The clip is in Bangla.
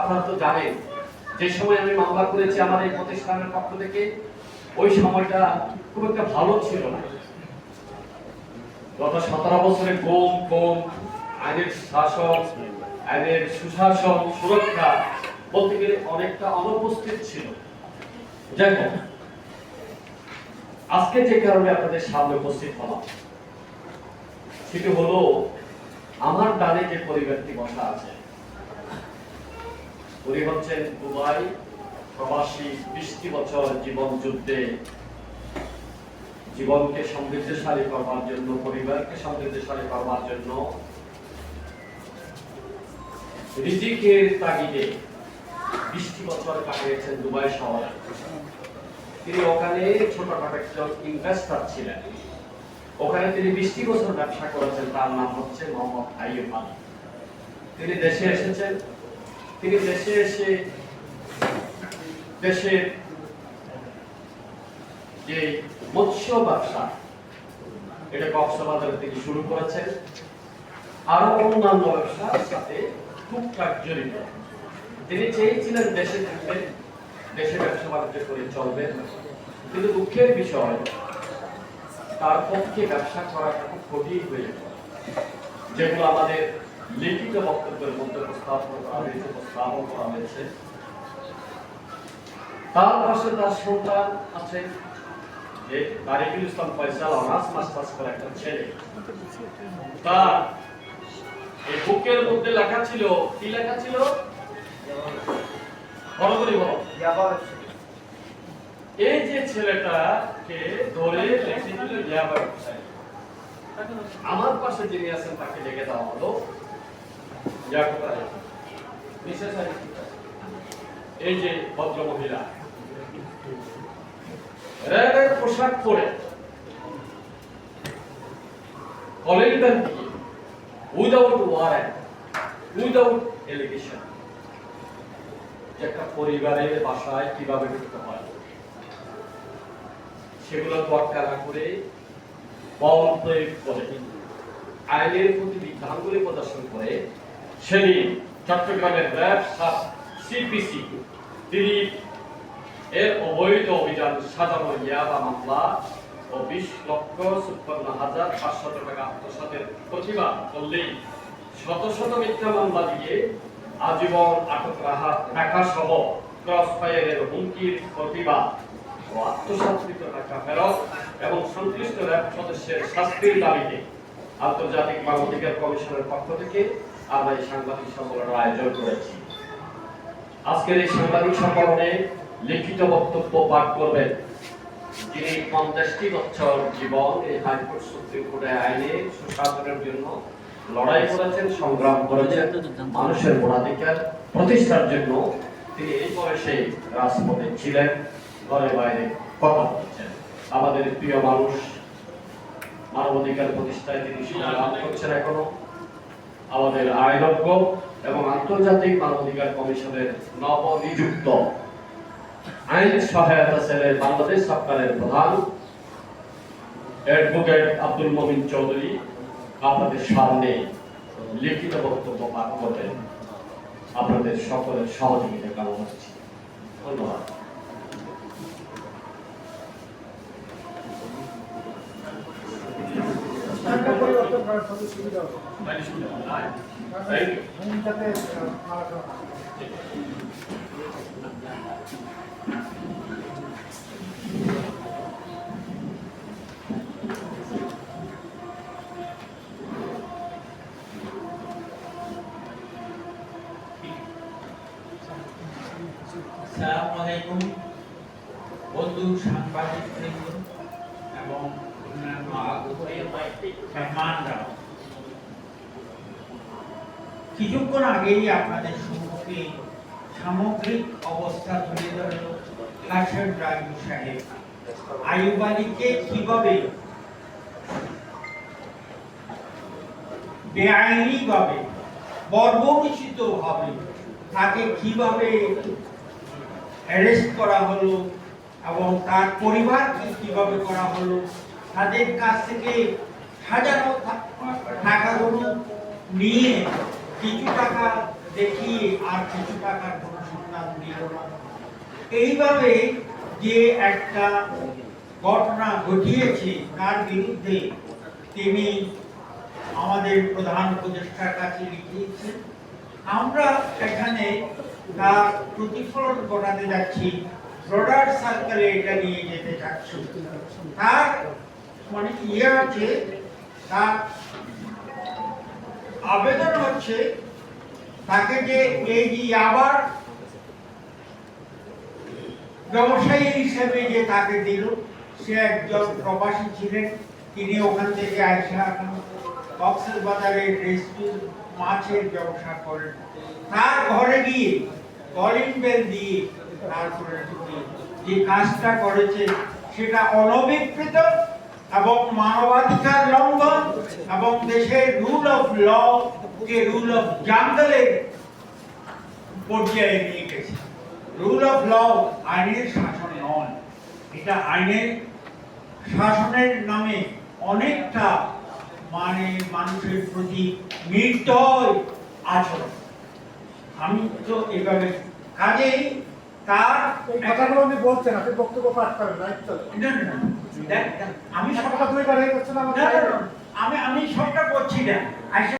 আপনারা তো জানেন, যে সময় আমি মামলা করেছি আমার এই প্রতিষ্ঠানের পক্ষ থেকে, ওই সময়টা খুব একটা ভালো ছিল না। গত সতেরো বছরে কম কম আইনের শাসন আইনের সুশাসন সুরক্ষা বলতে গেলে অনেকটা অনুপস্থিত ছিল। যাই হোক, আজকে যে কারণে আপনাদের সামনে উপস্থিত হলাম, সেটি হলো, আমার ডানে যে পরিবারটি বসা আছে উনি হচ্ছেন দুবাই প্রবাসী বৃষ্টি বছর জীবন যুদ্ধে জীবনকে সমৃদ্ধশালী করবার জন্য, পরিবারকে সমৃদ্ধশালী করবার জন্য তাগিদে বিশটি বছর কাটিয়েছেন দুবাই শহরে। তিনি ওখানে ছোটখাটো একজন ইনভেস্টার ছিলেন। ওখানে তিনি বিশটি বছর ব্যবসা করেছেন, তার নাম হচ্ছে মোহাম্মদ আইয়ুব আলী। তিনি দেশে এসেছেন। তিনি দেশে এসে দেশের যে মৎস্য ব্যবসা এটা কক্সবাজারে তিনি শুরু করেছেন আরও অন্যান্য ব্যবসার সাথে টুকটাক জড়িত। তিনি চেয়েছিলেন দেশে থাকবেন, দেশে ব্যবসা বাণিজ্য করে চলবেন। কিন্তু দুঃখের বিষয়, তার পক্ষে ব্যবসা করাটা খুব কঠিন হয়ে যেগুলো আমাদের লিখিত বক্তব্যের মধ্যে উপস্থাপন করা হয়েছে, উপস্থাপন করা হয়েছে। তার পাশে তার সন্তান আছে যে তারিকুল ইসলাম ফয়সাল অনার্স করে একটা ছেলে। তার এই বুকের মধ্যে লেখা ছিল, কি লেখা ছিল? এই যে ছেলেটাকে ধরে লেখেছিল আমার পাশে যিনি আছেন, তাকে ডেকে দেওয়া হলো। পোশাক পরে। কলেজের দিকে। Without warrant. Without allegation. একটা পরিবারের বাসায় কীভাবে ঢুকতে হয়। সেগুলো তোয়াক্কা না করে বল প্রয়োগ করে। আইনের প্রতি বিধানগুলি প্রদর্শন করে। সেদিন চট্টগ্রামের র্যাব সিপিসি তিনি এর অবৈধ অভিযান সাজানো ইয়াবা মামলা ও বিশ লক্ষ চুপ্পান্ন হাজার পাঁচশত টাকা আত্মসাতের প্রতিবাদ করলেই শত শত মিথ্যা মামলা দিয়ে আজীবন আটক রাখা রাখা সহ ক্রস ফায়ারের হুমকির প্রতিবাদ ও আত্মসাৎকৃত টাকা ফেরত এবং সংশ্লিষ্ট র্যাব সদস্যের শাস্তির দাবিতে আন্তর্জাতিক মানবাধিকার কমিশনের পক্ষ থেকে আমরা এই সাংবাদিক সম্মেলনের আয়োজন করেছি। আজকের এই সাংবাদিক সম্মেলনে লিখিত বক্তব্য পাঠ করবেন যিনি পঞ্চাশটি বছর জীবন এই হাইকোর্ট সুপ্রিম আইনে সুশাসনের জন্য লড়াই করেছেন, সংগ্রাম করেছেন, মানুষের ভোটাধিকার প্রতিষ্ঠার জন্য তিনি এই বয়সে রাজপথে ছিলেন, ঘরে বাইরে কথা বলছেন। আমাদের প্রিয় মানুষ, মানবাধিকার প্রতিষ্ঠায় তিনি সংগ্রাম করছেন এখনও। আমাদের আইনজ্ঞ এবং আন্তর্জাতিক মানবাধিকার কমিশনের নবনিযুক্ত আইন সহায়তা সেলের বাংলাদেশ সরকারের প্রধান অ্যাডভোকেট আব্দুল মমিন চৌধুরী আপনাদের সামনে লিখিত বক্তব্য পাঠ করবেন। আপনাদের সকলের সহযোগিতা কামনা করছি। ধন্যবাদ। সুবিধা হবে? আলাইকুম বন্ধু সাংবাদিক এবং অন্যান্য আগতের মেহমানরা কিছুক্ষণ আগেই আপনাদের সম্মুখে সামগ্রিক অবস্থা তুলে ধরল হাসান রাজু সাহেব। আয়ুব আলীকে কীভাবে বেআইনিভাবে ভাবে তাকে কীভাবে অ্যারেস্ট করা হলো এবং তার পরিবারকে কীভাবে করা হলো, তাদের কাছ থেকে হাজারো টাকাগুলো নিয়ে কিছু টাকা দেখিয়ে আর কিছু টাকার কোনো সন্ধান দিল না। এইভাবে যে একটা ঘটনা ঘটিয়েছে, তার বিরুদ্ধে তিনি আমাদের প্রধান উপদেষ্টার কাছে লিখিয়েছেন। আমরা এখানে তার প্রতিফলন ঘটাতে যাচ্ছি। ব্রডার সার্কেলে এটা নিয়ে যেতে চাচ্ছি। তার মানে ইয়ে আছে, তার আবেদন হচ্ছে তাকে যে এই যে আবার ব্যবসায়ী হিসেবে যে তাকে দিল, সে একজন প্রবাসী ছিলেন। তিনি ওখান থেকে কক্সেস বাজারে রেস্টুরেন্ট মাছের ব্যবসা করেন। তার ঘরে গিয়ে কলিং বেল দিয়ে তারপরে যে কাজটা করেছে সেটা অনভিপ্রেত এবং মানবাধিকার লঙ্ঘন এবং দেশের রুল অফ ল কে রুল অফ জাঙ্গলের পর্যায়ে নিয়ে গেছে। রুল অফ ল আইনের শাসন নয়। এটা আইনের শাসনের নামে অনেকটা মানে মানুষের প্রতি নির্দয় আচরণ। আমি তো এভাবে কাজেই তার কথাগুলো উনি বলছেন আপনি বক্তব্য পাঠ করেন দায়িত্ব। না, না, আমি না, আমি আমি সবটা করছি না